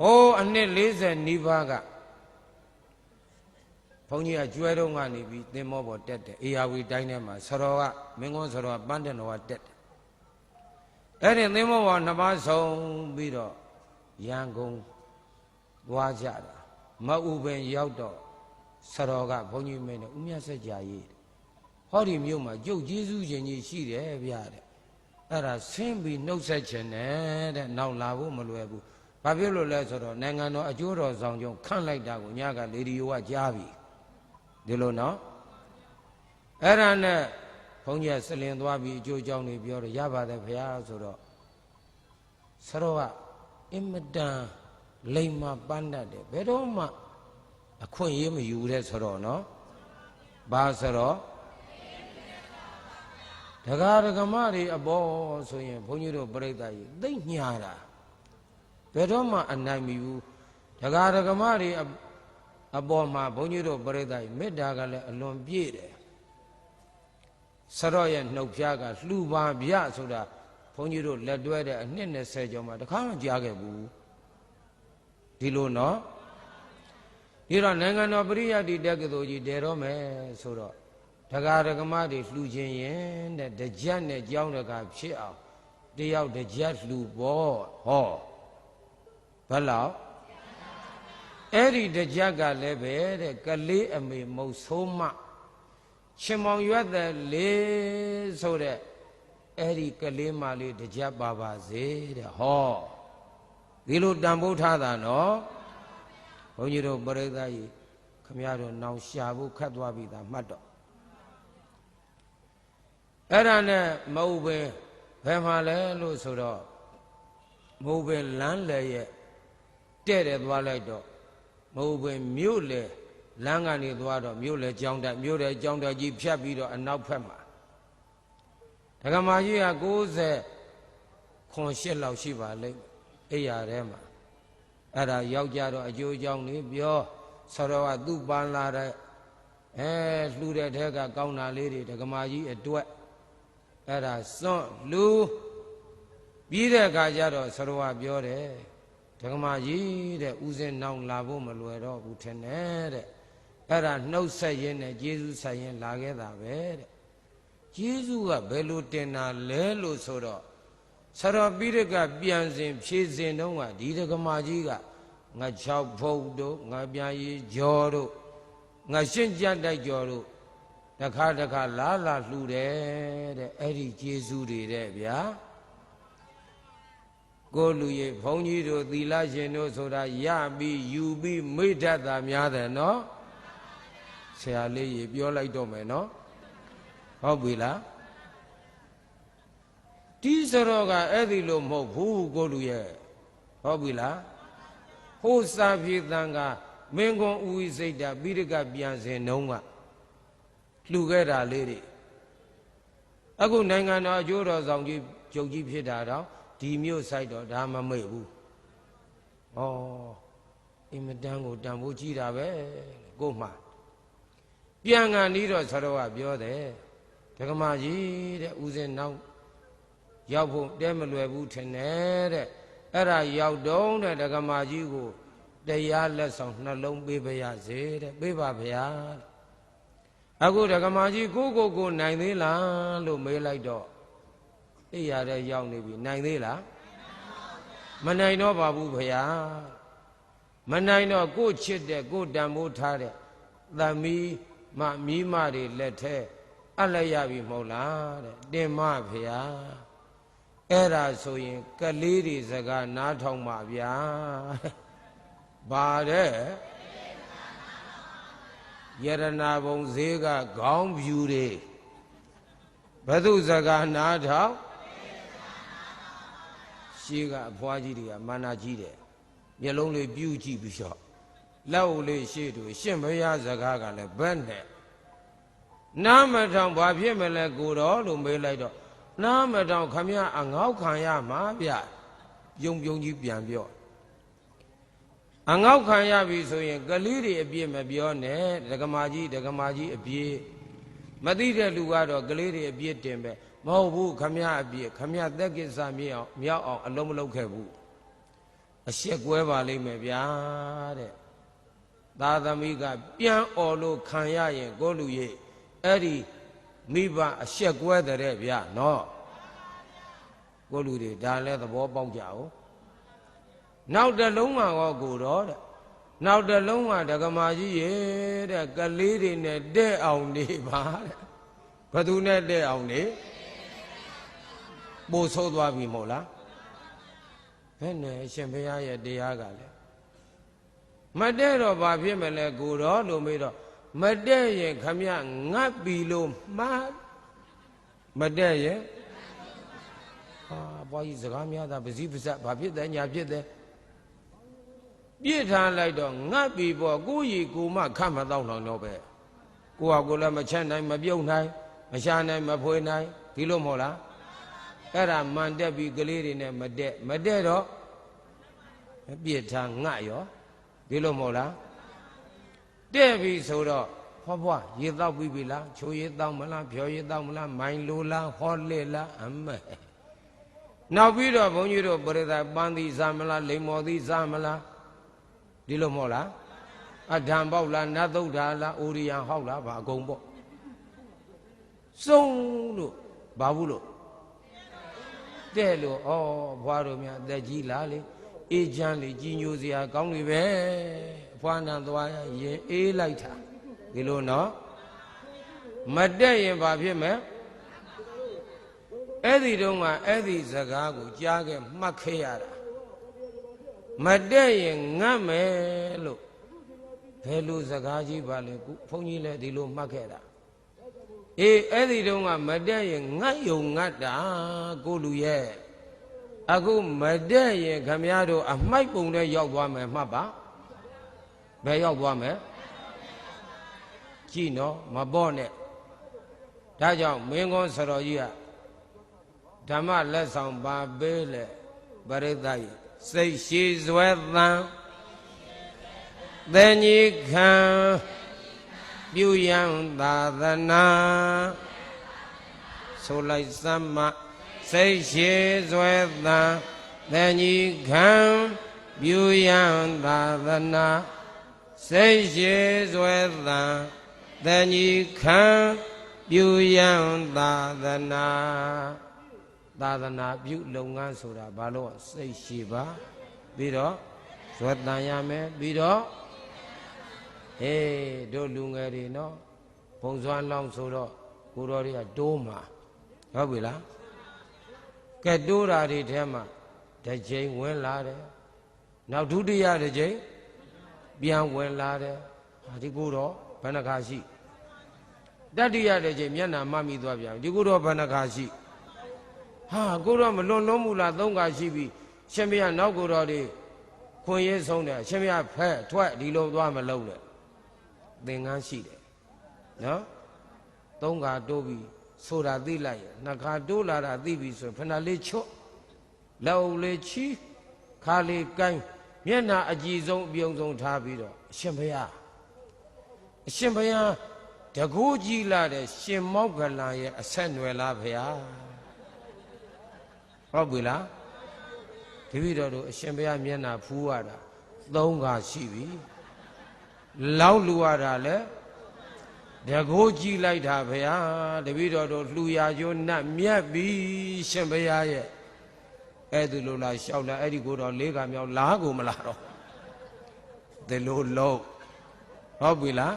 ဟိုးအနှစ်40နီးပါးကဘုန်းကြီးကကျွဲတော့ကနေပြီးသင်္ဘောပေါ်တက်တယ်အေယာဝီတိုင်းထဲမှာဆရောကမင်းကုန်းဆရောကပန်းတက်တော်ကတက်တယ်အဲ့ဒီသင်္ဘောပေါ်နှစ်ပါးဆုံးပြီးတော့ရန်ကုန်သွားကြတာမအူပင်ရောက်တော့ဆရောကဘုန်းကြီးမင်းနဲ့ဦးမြတ်ဆက်ကြာရေးတယ်ဟောဒီမြို့မှာကျုပ်ကျေးဇူးရှင်ကြီးရှိတယ်ဗျာတဲ့အဲ့ဒါဆင်းပြီးနှုတ်ဆက်ခြင်းနဲ့တဲ့နောက်လာဖို့မလွယ်ဘူး ဘာဖြစ်လို့လဲဆိုတော့နိုင်ငံတော်အကျိုးတော်ဆောင်ကျုံခန့်လိုက်တာကိုညကလေဒီယိုကကြားပြီဒီလိုနော်အဲ့ဒါနဲ့ဘုန်းကြီးကစလင်သွားပြီးအကျိုးကြောင့်နေပြောတော့ရပါတယ်ဗျာဆိုတော့ဆရောကအင်မတန်လိမ္မာပန်းတတ်တယ်ဘယ်တော့မှအခွင့်အရေးမယူတဲ့ဆိုတော့နော်ဘာဆိုတော့ဒကာဒကမတွေအပေါ်ဆိုရင်ဘုန်းကြီးတို့ပြိဿကြီးသိမ့်ညာတာဘ ယ်တော့မှအနိုင်မယူဒကာဒကမတွေအအပေါ်မှာဘုန်းကြီးတို့ပြိဿကြီးမေတ္တာကလည်းအလွန်ပြည့်တယ်ဆရော့ရဲ့နှုတ်ဖျားကလှူပါဗျဆိုတာဘုန်းကြီးတို့လက်တွဲတဲ့အနှစ်20ကျော်မှတခါမှကြားခဲ့ဘူးဒီလိုနော်ဒီတော့နိုင်ငံတော်ပရိယတ်တိတက္ကသိုလ်ကြီးတည်တော့မယ်ဆိုတော့ဒကာဒကမတွေလှူခြင်းရင်တဲ့တကြက်နဲ့ကြောင်းတကာဖြစ်အောင်တယောက်တကြက်လှူပေါ့ဟော ဘယ်လောက်အဲ့ဒီတကြက်ကလည်းပဲတဲ့ကလေးအမေမုတ်ဆိုးမရှင်မောင်ရွက်တဲ့လေးဆိုတဲ့အဲ့ဒီကလေးမလေးတကြက်ပါပါစေတဲ့ဟောဒီလိုတန်ဖိုးထားတာနော်ဘုန်းကြီးတို့ပရိသတ်ကြီးခမရတို့နောင်ရှာဖို့ခတ်သွားပြီသားမှတ်တော့အဲ့ဒါနဲ့မဟုတ်ပဲဘယ်မှာလဲလို့ဆိုတော့မဟုတ်ပဲလမ်းလေရဲ့ တဲ့တယ်သွားလိုက်တော့မဟုတ်ပဲမြို့လေလမ်းကနေသွားတော့မြို့လေကြောင်းတက်မြို့လေကြောင်းတက်ကြီးဖြတ်ပြီးတော့အနောက်ဖက်မှာဒကမာကြီးက90ခွန်ရှစ်လောက်ရှိပါလိမ့်အိယာထဲမှာအဲ့ဒါယောက်ျားတော့အကျိုးကြောင့်နေပြောဆောတော့ကသူ့ပန်းလာတဲ့အဲလှူတဲ့ထဲကကောင်းတာလေးတွေဒကမာကြီးအတွက်အဲ့ဒါစွန့်လူပြီးတဲ့အခါကျတော့ဆရဝပြောတယ် ဒကမာကြီးတဲ့ဥစဉ်နောင်လာဖို့မလွယ်တော့ဘူးထင်တယ်တဲ့အဲ့ဒါနှုတ်ဆက်ရင်းနဲ့ကျေးဇူးဆက်ရင်းလာခဲ့တာပဲတဲ့ကျေးဇူးကဘယ်လိုတင်တာလဲလို့ဆိုတော့ဆရပိရကပြန်စဉ်ဖြည့်စဉ်တုန်းကဒီဒကမာကြီးကငါ၆ဖုတ်တို့ငါပြန်ရီကြောတို့ငါရှင်းကြတိုက်ကြောတို့တခါတခါလာလာလှူတယ်တဲ့အဲ့ဒီကျေးဇူးတွေတဲ့ဗျာ ကိုလူရေဘုန်းကြီးတို့သီလရှင်တို့ဆိုတာရပြီးယူပြီးမိတတ်တာများတယ်နော်ဆရာလေးရေပြောလိုက်တော့မယ်နော်ဟုတ်ပြီလားဒီစရောကအဲ့ဒီလိုမဟုတ်ဘူးကိုလူရဲ့ဟုတ်ပြီလားဟိုစာပြေတန်ကမင်းကွန်ဦးဝိစိတ်တာပိရကပြန်စင်နှုံးကလှူခဲ့တာလေးတွေအခုနိုင်ငံတော်အကျိုးတော်ဆောင်ကြီးကြုတ်ကြီးဖြစ်တာတော့ ဒီမျိုးဆိုင်တော့ဒါမမေ့ဘူးဩအင်မတန်ကိုတန်ဖိုးကြီးတာပဲကိုမှပြန်ကန်ပြီးတော့ဆရာကပြောတယ်ဒကမာကြီးတဲ့ဦးစင်နောက်ရောက်ဖို့တဲမလွယ်ဘူးထင်တယ်တဲ့အဲ့ဒါရောက်တော့တဲ့ဒကမာကြီးကိုတရားလက်ဆောင်နှလုံးပေးပါရစေတဲ့ပေးပါဗျာအခုဒကမာကြီးကိုကိုကိုနိုင်သေးလားလို့မေးလိုက်တော့ အိယာတဲ့ရောက်နေပြီနိုင်သေးလားမနိုင်တော့ပါဘူးဗျာမနိုင်တော့ကိုချစ်တဲ့ကိုတန်မိုးထားတဲ့သမီးမမီးမတွေလက်ထဲအလည်းရပြီမဟုတ်လားတဲ့တင်မဗျာအဲ့ဒါဆိုရင်ကလေးတွေစကားနားထောင်ပါဗျာဘာတဲ့ယရနာဘုံဈေးကခေါင်းဖြူတွေဘသူစကားနားထောင် ရှေးကအဖွားကြီးတွေကမာနာကြီးတယ်မျက်လုံးလေးပြူးကြည့်ပြီးတော့လက်ဦးလေးရှေ့တို့ရှင်ဘုရားစကားကလည်းဘက်နဲ့နားမထောင်ဘာဖြစ်မလဲကိုတော်လို့မေးလိုက်တော့နားမထောင်ခမရအငေါက်ခံရမှာဗျယုံပြုံကြီးပြန်ပြောအငေါက်ခံရပြီဆိုရင်ကလေးတွေအပြည့်မပြောနဲ့ဒကမာကြီးဒကမာကြီးအပြည့်မသိတဲ့လူကတော့ကလေးတွေအပြည့်တင်ပဲ မဟုတ်ဘူးခမရအပြည့်ခမရသက်ကိစ္စမြောက်မြောက်အောင်အလုံးမလုပ်ခဲ့ဘူးအရှက်ကွဲပါလိမ့်မယ်ဗျာတဲ့သာသမီကပြန်អော်လို့ခံရရင်ကိုလူရဲ့အဲ့ဒီမိဘအရှက်ကွဲတဲ့ဗျာနော်ကိုလူတွေဒါလည်းသဘောပေါက်ကြအောင်နောက်တစ်လုံးမှာရောကိုတော့တဲ့နောက်တစ်လုံးမှာဒကမာကြီးရေတဲ့ကလေးတွေနဲ့တဲ့အောင်နေပါတဲ့ဘသူနဲ့တဲ့အောင်နေ ပို့ဆိုးသွားပြီမို့လားဘယ်နဲ့အရှင်ဘုရားရဲ့တရားကလည်းမတဲ့တော့ဘာဖြစ်မလဲကိုတော့လို့မေးတော့မတဲ့ရင်ခမငတ်ပြီလို့မှားမတဲ့ရင်ဟာဘွားကြီးစကားများတာပစည်းပစပ်ဘာဖြစ်တယ်ညာဖြစ်တယ်ပြစ်ထားလိုက်တော့ငတ်ပြီပေါ့ကိုရီကိုမခတ်မတော့တော့တော့ပဲကိုဟာကိုလည်းမချက်နိုင်မပြုတ်နိုင်မရှာနိုင်မဖွေနိုင်ဒီလိုမဟုတ်လား အဲ့ဒါမန်တက်ပြီးကလေးတွေနဲ့မတက်မတက်တော့ပြစ်ထားငတ်ရောဒီလိုမဟုတ်လားတဲ့ပြီဆိုတော့ဟောဘွားရေတောက်ပြီးပြီလားချိုရေတောက်မလားဖြောရေတောက်မလားမိုင်လိုလားဟောလက်လားအမဲနောက်ပြီးတော့ဘုန်းကြီးတို့ပရိသတ်ပန်းသီစားမလားလိမ္မော်သီစားမလားဒီလိုမဟုတ်လားအဒံပေါက်လားနတ်သုဒ္ဓါလားအိုရိယံဟောက်လားဘာအကုန်ပေါ့စုံလို့ဘာဘူးလို့ တဲ့လို့ဩဘွားတို့များအသက်ကြီးလားလေအေးချမ်းလေကြီးညိုစရာကောင်းပြီပဲအဖွားနံသွားရင်အေးလိုက်တာဒီလိုနော်မတက်ရင်ဘာဖြစ်မလဲအဲ့ဒီတုန်းကအဲ့ဒီစကားကိုကြားခဲ့မှတ်ခဲ့ရတာမတက်ရင်ငတ်မယ်လို့ဘယ်လိုစကားကြီးပါလဲခုဘုန်းကြီးလည်းဒီလိုမှတ်ခဲ့တာ အေးအဲ့ဒီတုန်းကမတက်ရင်ငတ်ယုံငတ်တာကိုလူရဲ့အခုမတက်ရင်ခမည်းတော်အမိုက်ပုံနဲ့ရောက်သွားမယ်မှတ်ပါဘယ်ရောက်သွားမယ်ကြည့်နော်မပေါ့နဲ့ဒါကြောင့်မင်းကုန်းဆတော်ကြီးကဓမ္မလက်ဆောင်ပါပေးလေပရိသတ်စိတ်ရှိဇွဲသံသင်္ကြီးခံ ပြုယံသာသနာဆိုလိုက်စမ်းမစိတ်ရှိဇွဲသံသင်္ကြီးခံပြုယံသာသနာစိတ်ရှိဇွဲသံသင်္ကြီးခံပြုယံသာသနာသာသနာပြုလုပ်ငန်းဆိုတာဘာလို့စိတ်ရှိပါပြီးတော့ဇွဲတန်ရမယ်ပြီးတော့ ဟေးတို့လူငယ်တွေနော်ဘုံစွမ်းလောင်းဆိုတော့ကိုတော်တွေကတိုးမှာဟုတ်ပြီလားကဲတိုးတာတွေထဲမှာတစ်ချိန်ဝင်လာတယ်နောက်ဒုတိယတစ်ချိန်ပြန်ဝင်လာတယ်ဟာဒီကိုတော့ဘယ်နှခါရှိတတိယတစ်ချိန်မျက်နှာမှမိသွားပြန်ဒီကိုတော့ဘယ်နှခါရှိဟာကိုတော့မလွန်လုံးမူလားသုံးခါရှိပြီရှင်မရနောက်ကိုတော့ဒီခွန်ရေးဆုံးတယ်ရှင်မရဖက်ထွက်ဒီလိုသွားမလုံးနဲ့ သင်္ကန်းရှိတယ်နော်သုံးခါတိုးပြီးဆိုတာသိလိုက်ရင်နှစ်ခါတိုးလာတာသိပြီဆိုရင်ဖဏလေးချွတ်လက်အုပ်လေးချီခါလေးကိုင်းမျက်နာအကြည်ဆုံးအပြုံဆုံးထားပြီးတော့အရှင်ဘုရားအရှင်ဘုရားတကူကြီးလာတဲ့ရှင်မောက္ကလန်ရဲ့အဆက်နွယ်လားဘုရားဟုတ်ပြီလားတပည့်တော်တို့အရှင်ဘုရားမျက်နာဖူးရတာသုံးခါရှိပြီ လောက်လူရတာလဲတကိုးကြည့်လိုက်တာဘုရားတပည့်တော်တို့လှူရာကျိုးနတ်မြတ်ပြီရှင်ဘုရားရဲ့အဲ့ဒီလိုလားလျှောက်လာအဲ့ဒီကိုတော့လေးကမြောက်လားကိုမလားတော့ဒီလိုလုံးဟုတ်ပြီလား